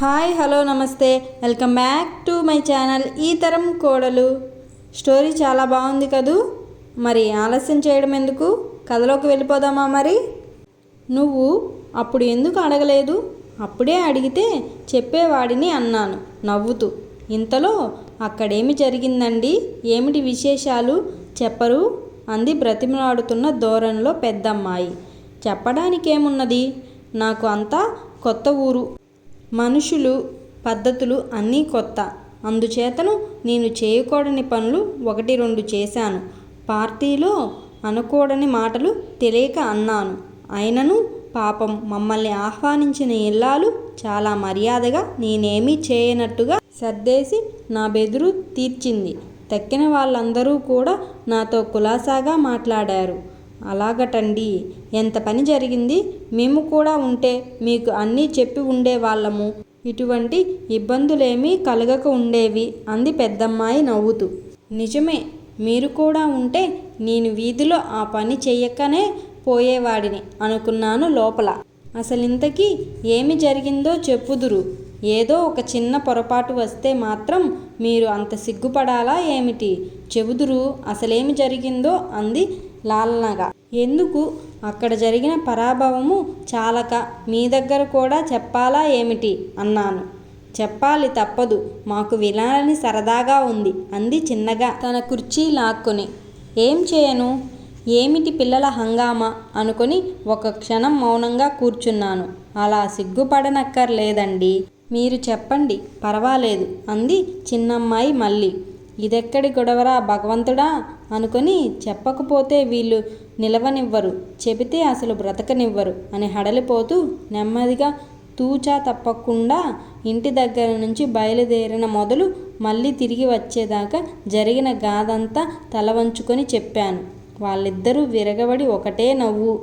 Hi hello నమస్తే. Welcome back to my channel ఈ తరం కోడలు. స్టోరీ చాలా బాగుంది కదూ? మరి ఆలస్యం చేయడం ఎందుకు? కథలోకి వెళ్ళిపోదామా మరి? నువ్వు అప్పుడు ఎందుకు అడగలేదు? అప్పుడే అడిగితే చెప్పేవాడిని అన్నాను నవ్వుతూ. ఇంతలో అక్కడేమి జరిగిందండి? ఏమిటి విశేషాలు? చెప్పరు? అంది బ్రతిమలాడుతున్న ధోరణిలో పెద్దమ్మాయి. చెప్పడానికేమున్నది? నాకు అంతా కొత్త ఊరు. మనుషులు పద్ధతులు అన్నీ కొత్త. అందుచేతను నేను చేయకూడని పనులు ఒకటి రెండు చేశాను. పార్టీలో అనకూడని మాటలు తెలియక అన్నాను. అయినను పాపం మమ్మల్ని ఆహ్వానించిన ఇల్లాలు చాలా మర్యాదగా నేనేమీ చేయనట్టుగా సర్దేసి నా బెదురు తీర్చింది. తక్కిన వాళ్ళందరూ కూడా నాతో కులాసాగా మాట్లాడారు. అలాగటండి. ఎంత పని జరిగింది? మేము కూడా ఉంటే మీకు అన్నీ చెప్పి ఉండేవాళ్ళము. ఇటువంటి ఇబ్బందులేమీ కలగక ఉండేవి అంది పెద్దమ్మాయి నవ్వుతూ. నిజమే మీరు కూడా ఉంటే నేను వీధిలో ఆ పని చెయ్యకనే పోయేవాడిని అనుకున్నాను లోపల. అసలింతకీ ఏమి జరిగిందో చెప్పుదురు. ఏదో ఒక చిన్న పొరపాటు వస్తే మాత్రం మీరు అంత సిగ్గుపడాలా ఏమిటి? చెబుదురు అసలేమి జరిగిందో అంది లాలనగా. ఎందుకు? అక్కడ జరిగిన పరాభవము చాలక మీ దగ్గర కూడా చెప్పాలా ఏమిటి? అన్నాను. చెప్పాలి తప్పదు మాకు వినాలని సరదాగా ఉంది అంది చిన్నగా తన కుర్చీ లాక్కుని. ఏం చేయను? ఏమిటి పిల్లల హంగామా? అనుకొని ఒక క్షణం మౌనంగా కూర్చున్నాను. అలా సిగ్గుపడనక్కర్లేదండి. మీరు చెప్పండి పర్వాలేదు అంది చిన్నమ్మాయి మళ్ళీ. ఇదెక్కడి గొడవరా భగవంతుడా? అనుకొని చెప్పకపోతే వీళ్ళు నిలవనివ్వరు చెబితే అసలు బ్రతకనివ్వరు అని హడలిపోతూ నెమ్మదిగా తూచా తప్పకుండా ఇంటి దగ్గర నుంచి బయలుదేరిన మొదలు మళ్ళీ తిరిగి వచ్చేదాకా జరిగిన గాథంతా తల వంచుకొని చెప్పాను. వాళ్ళిద్దరూ విరగబడి ఒకటే నవ్వు.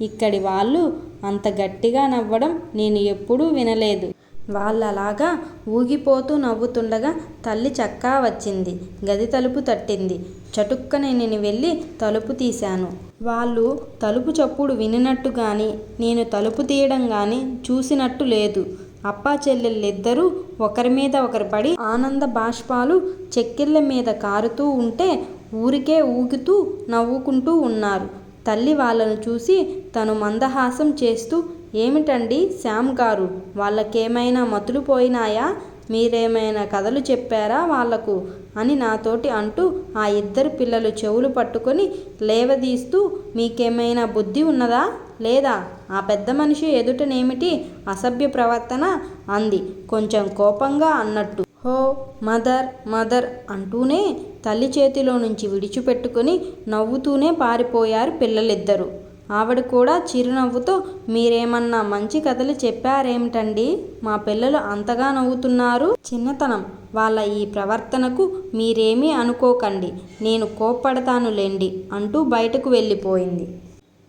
ఇక్కడి వాళ్ళు అంత గట్టిగా నవ్వడం నేను ఎప్పుడూ వినలేదు. వాళ్ళలాగా ఊగిపోతూ నవ్వుతుండగా తల్లి చక్కా వచ్చింది. గది తలుపు తట్టింది. చటుక్కనే నేను వెళ్ళి తలుపు తీశాను. వాళ్ళు తలుపు చప్పుడు వినినట్టు కానీ నేను తలుపు తీయడం కానీ చూసినట్టు లేదు. అప్పా చెల్లెళ్ళిద్దరూ ఒకరి మీద ఒకరు పడి ఆనంద బాష్పాలు చెక్కిళ్ళ మీద కారుతూ ఉంటే ఊరికే ఊగుతూ నవ్వుకుంటూ ఉన్నారు. తల్లి వాళ్ళను చూసి తను మందహాసం చేస్తూ ఏమిటండి శ్యామ్ గారు? వాళ్ళకేమైనా మతులు పోయినాయా? మీరేమైనా కథలు చెప్పారా వాళ్ళకు అని నాతోటి అంటూ ఆ ఇద్దరు పిల్లలు చెవులు పట్టుకొని లేవదీస్తూ మీకేమైనా బుద్ధి ఉన్నదా? లేదా? ఆ పెద్ద మనిషి ఎదుటనేమిటి? అసభ్య ప్రవర్తన? అంది కొంచెం కోపంగా అన్నట్టు. హో మదర్ మదర్ అంటూనే తల్లి చేతిలో నుంచి విడిచిపెట్టుకుని నవ్వుతూనే పారిపోయారు పిల్లలిద్దరూ. ఆవిడ కూడా చిరునవ్వుతో మీరేమన్నా మంచి కథలు చెప్పారేమిటండి? మా పిల్లలు అంతగా నవ్వుతున్నారు. చిన్నతనం. వాళ్ళ ఈ ప్రవర్తనకు మీరేమీ అనుకోకండి. నేను కోప్పడతానులేండి అంటూ బయటకు వెళ్ళిపోయింది.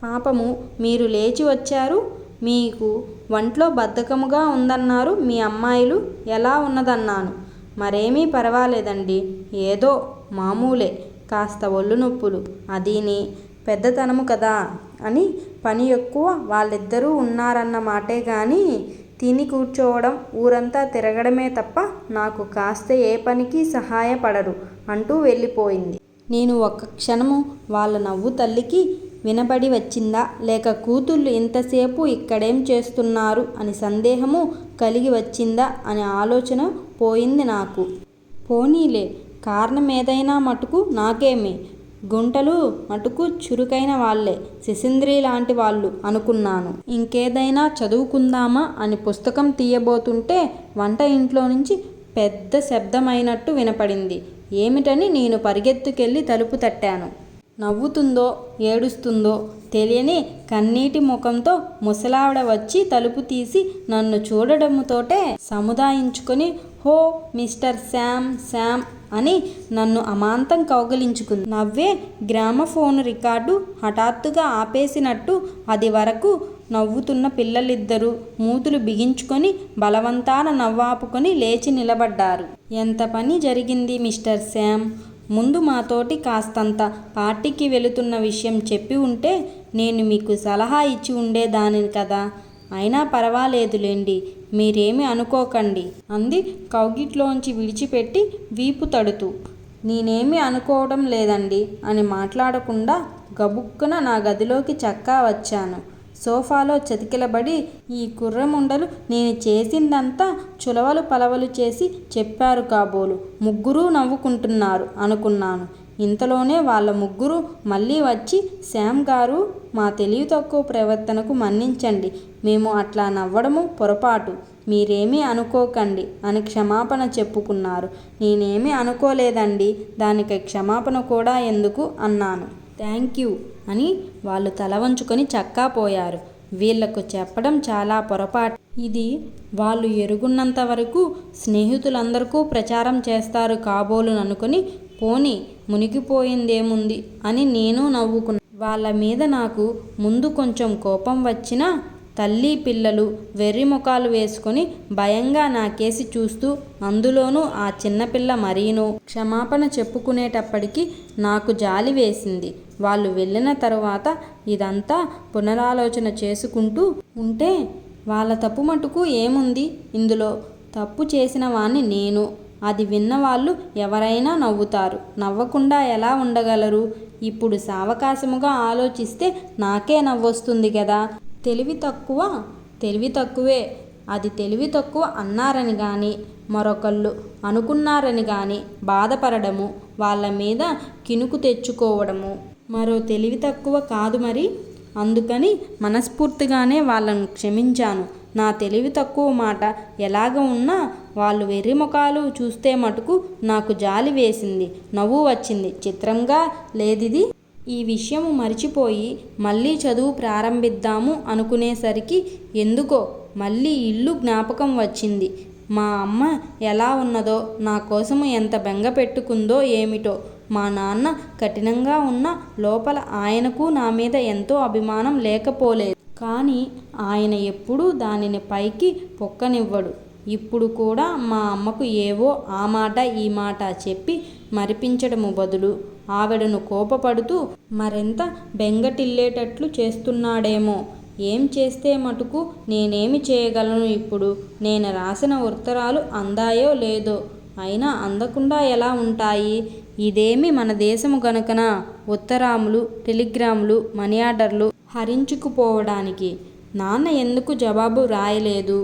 పాపము మీరు లేచి వచ్చారు? మీకు ఒంట్లో బద్ధకముగా ఉందన్నారు మీ అమ్మాయిలు? ఎలా ఉన్నదన్నాను? మరేమీ పర్వాలేదండి. ఏదో మామూలే. కాస్త ఒళ్ళు నొప్పులు. అదీని పెద్దతనము కదా. అని పని ఎక్కువ వాళ్ళిద్దరూ ఉన్నారన్న మాటే కానీ తిని కూర్చోవడం ఊరంతా తిరగడమే తప్ప నాకు కాస్త ఏ పనికి సహాయపడరు అంటూ వెళ్ళిపోయింది. నేను ఒక్క క్షణము వాళ్ళ నవ్వు తల్లికి వినబడి వచ్చిందా? లేక కూతుళ్ళు ఇంతసేపు ఇక్కడేం చేస్తున్నారు? అని సందేహము కలిగి వచ్చిందా? అనే ఆలోచన పోయింది నాకు. పోనీలే కారణం ఏదైనా మటుకు నాకేమి. గుంటలు మటుకు చురుకైన వాళ్ళే శిశింద్రి లాంటి వాళ్ళు అనుకున్నాను. ఇంకేదైనా చదువుకుందామా అని పుస్తకం తీయబోతుంటే వంట ఇంట్లో నుంచి పెద్ద శబ్దమైనట్టు వినపడింది. ఏమిటని నేను పరిగెత్తుకెళ్ళి తలుపు తట్టాను. నవ్వుతుందో ఏడుస్తుందో తెలియని కన్నీటి ముఖంతో ముసలావిడ వచ్చి తలుపు తీసి నన్ను చూడడముతోటే సముదాయించుకొని హో మిస్టర్ శామ్ శామ్ అని నన్ను అమాంతం కౌగలించుకుంది. నవ్వే గ్రామఫోన్ రికార్డు హఠాత్తుగా ఆపేసినట్టు అది వరకు నవ్వుతున్న పిల్లలిద్దరూ మూతులు బిగించుకొని బలవంతాన నవ్వాపుకొని లేచి నిలబడ్డారు. ఎంత పని జరిగింది మిస్టర్ శామ్ ముందు మాతోటి కాస్తంత పార్టీకి వెళుతున్న విషయం చెప్పి ఉంటే నేను మీకు సలహా ఇచ్చి ఉండేదానిని కదా. అయినా పర్వాలేదులేండి. మీరేమీ అనుకోకండి. అంది కౌగిట్లోంచి విడిచిపెట్టి వీపు తడుతూ. నేనేమి అనుకోవడం లేదండి అని మాట్లాడకుండా గబుక్కున నా గదిలోకి చక్కా వచ్చాను. సోఫాలో చతికిలబడి ఈ కుర్రముండలు నేను చేసిందంతా చులవలు పలవలు చేసి చెప్పారు కాబోలు. ముగ్గురూ నవ్వుకుంటున్నారు అనుకున్నాను. ఇంతలోనే వాళ్ళ ముగ్గురు మళ్ళీ వచ్చి శ్యామ్ గారు మా తెలివి తక్కువ ప్రవర్తనకు మన్నించండి. మేము అట్లా నవ్వడము పొరపాటు. మీరేమీ అనుకోకండి అని క్షమాపణ చెప్పుకున్నారు. నేనేమీ అనుకోలేదండి. దానికి క్షమాపణ కూడా ఎందుకు అన్నాను. థ్యాంక్ యూ అని వాళ్ళు తల వంచుకొని చక్కా పోయారు. వీళ్ళకు చెప్పడం చాలా పొరపాటు. ఇది వాళ్ళు ఎరుగున్నంత వరకు స్నేహితులందరికీ ప్రచారం చేస్తారు కాబోలు అనుకుని పోని మునిగిపోయిందేముంది అని నేను నవ్వుకున్నాను వాళ్ళ మీద నాకు ముందు కొంచెం కోపం వచ్చినా తల్లి పిల్లలు వెర్రి ముఖాలు వేసుకొని భయంగా నాకేసి చూస్తూ అందులోనూ ఆ చిన్నపిల్ల మరీను క్షమాపణ చెప్పుకునేటప్పటికి నాకు జాలి వేసింది. వాళ్ళు వెళ్ళిన తరువాత ఇదంతా పునరాలోచన చేసుకుంటూ ఉంటే వాళ్ళ తప్పు మటుకు ఏముంది? ఇందులో తప్పు చేసిన వాణ్ణి నేను. అది విన్నవాళ్ళు ఎవరైనా నవ్వుతారు. నవ్వకుండా ఎలా ఉండగలరు? ఇప్పుడు సావకాశముగా ఆలోచిస్తే నాకే నవ్వొస్తుంది కదా? తెలివి తక్కువ? తెలివి తక్కువే. అది తెలివి తక్కువ అన్నారని కానీ మరొకళ్ళు అనుకున్నారని కానీ బాధపడము వాళ్ళ మీద కినుకు తెచ్చుకోవడము. మరో తెలివి తక్కువ కాదు మరి. అందుకని మనస్ఫూర్తిగానే వాళ్ళను క్షమించాను. నా తెలివి తక్కువ మాట ఎలాగ ఉన్నా వాళ్ళు వెర్రి ముఖాలు చూస్తే మటుకు నాకు జాలి వేసింది నవ్వు వచ్చింది. చిత్రంగా లేదిది. ఈ విషయం మర్చిపోయి మళ్ళీ చదువు ప్రారంభిద్దాము అనుకునేసరికి ఎందుకో మళ్ళీ ఇల్లు జ్ఞాపకం వచ్చింది. మా అమ్మ ఎలా ఉన్నదో నా కోసము ఎంత బెంగ పెట్టుకుందో ఏమిటో మా నాన్న కఠినంగా ఉన్న లోపల ఆయనకు నా మీద ఎంతో అభిమానం లేకపోలేదు. కానీ ఆయన ఎప్పుడూ దానిని పైకి పొక్కనివ్వడు. ఇప్పుడు కూడా మా అమ్మకు ఏవో ఆ మాట ఈ మాట చెప్పి మరిపించడము బదులు ఆవిడను కోపపడుతూ మరెంత బెంగటిల్లేటట్లు చేస్తున్నాడేమో? ఏం చేస్తే మటుకు నేనేమి చేయగలను ఇప్పుడు? నేను రాసిన ఉత్తరాలు అందాయో లేదో? అయినా అందకుండా ఎలా ఉంటాయి? ఇదేమి మన దేశము గనుకన? ఉత్తరాములు టెలిగ్రాములు మనీ ఆర్డర్లు హరించుకుపోవడానికి నాన్న ఎందుకు జవాబు రాయలేదు?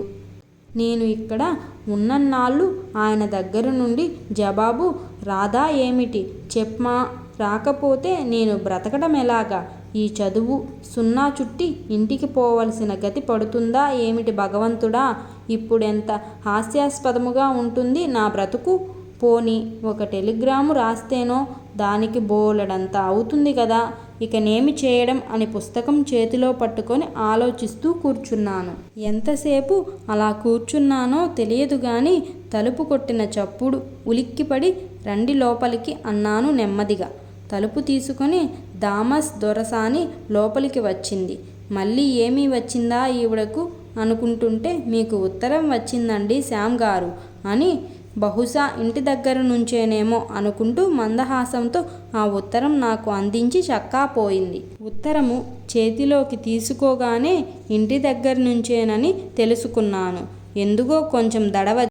నేను ఇక్కడ ఉన్నన్నాళ్ళు ఆయన దగ్గర నుండి జవాబు రాదా ఏమిటి? చెప్మా రాకపోతే నేను బ్రతకడం ఎలాగా? ఈ చదువు సున్నా చుట్టి ఇంటికి పోవలసిన గతి పడుతుందా ఏమిటి భగవంతుడా? ఇప్పుడెంత హాస్యాస్పదముగా ఉంటుంది నా బ్రతుకు? పోని ఒక టెలిగ్రాము రాస్తేనో దానికి బోలెడంత అవుతుంది కదా. ఇకనేమి చేయడం అని పుస్తకం చేతిలో పట్టుకొని ఆలోచిస్తూ కూర్చున్నాను. ఎంతసేపు అలా కూర్చున్నానో తెలియదు గాని తలుపు కొట్టిన చప్పుడు ఉలిక్కిపడి రండి లోపలికి అన్నాను నెమ్మదిగా. తలుపు తీసుకొని దామస్ దొరసాని లోపలికి వచ్చింది. మళ్ళీ ఏమీ వచ్చిందా ఈవిడకు అనుకుంటుంటే మీకు ఉత్తరం వచ్చిందండి శ్యామ్ గారు అని బహుశా ఇంటి దగ్గర నుంచేనేమో అనుకుంటూ మందహాసంతో ఆ ఉత్తరం నాకు అందించి చక్కాపోయింది ఉత్తరము చేతిలోకి తీసుకోగానే ఇంటి దగ్గర నుంచేనని తెలుసుకున్నాను. ఎందుకో కొంచెం దడవ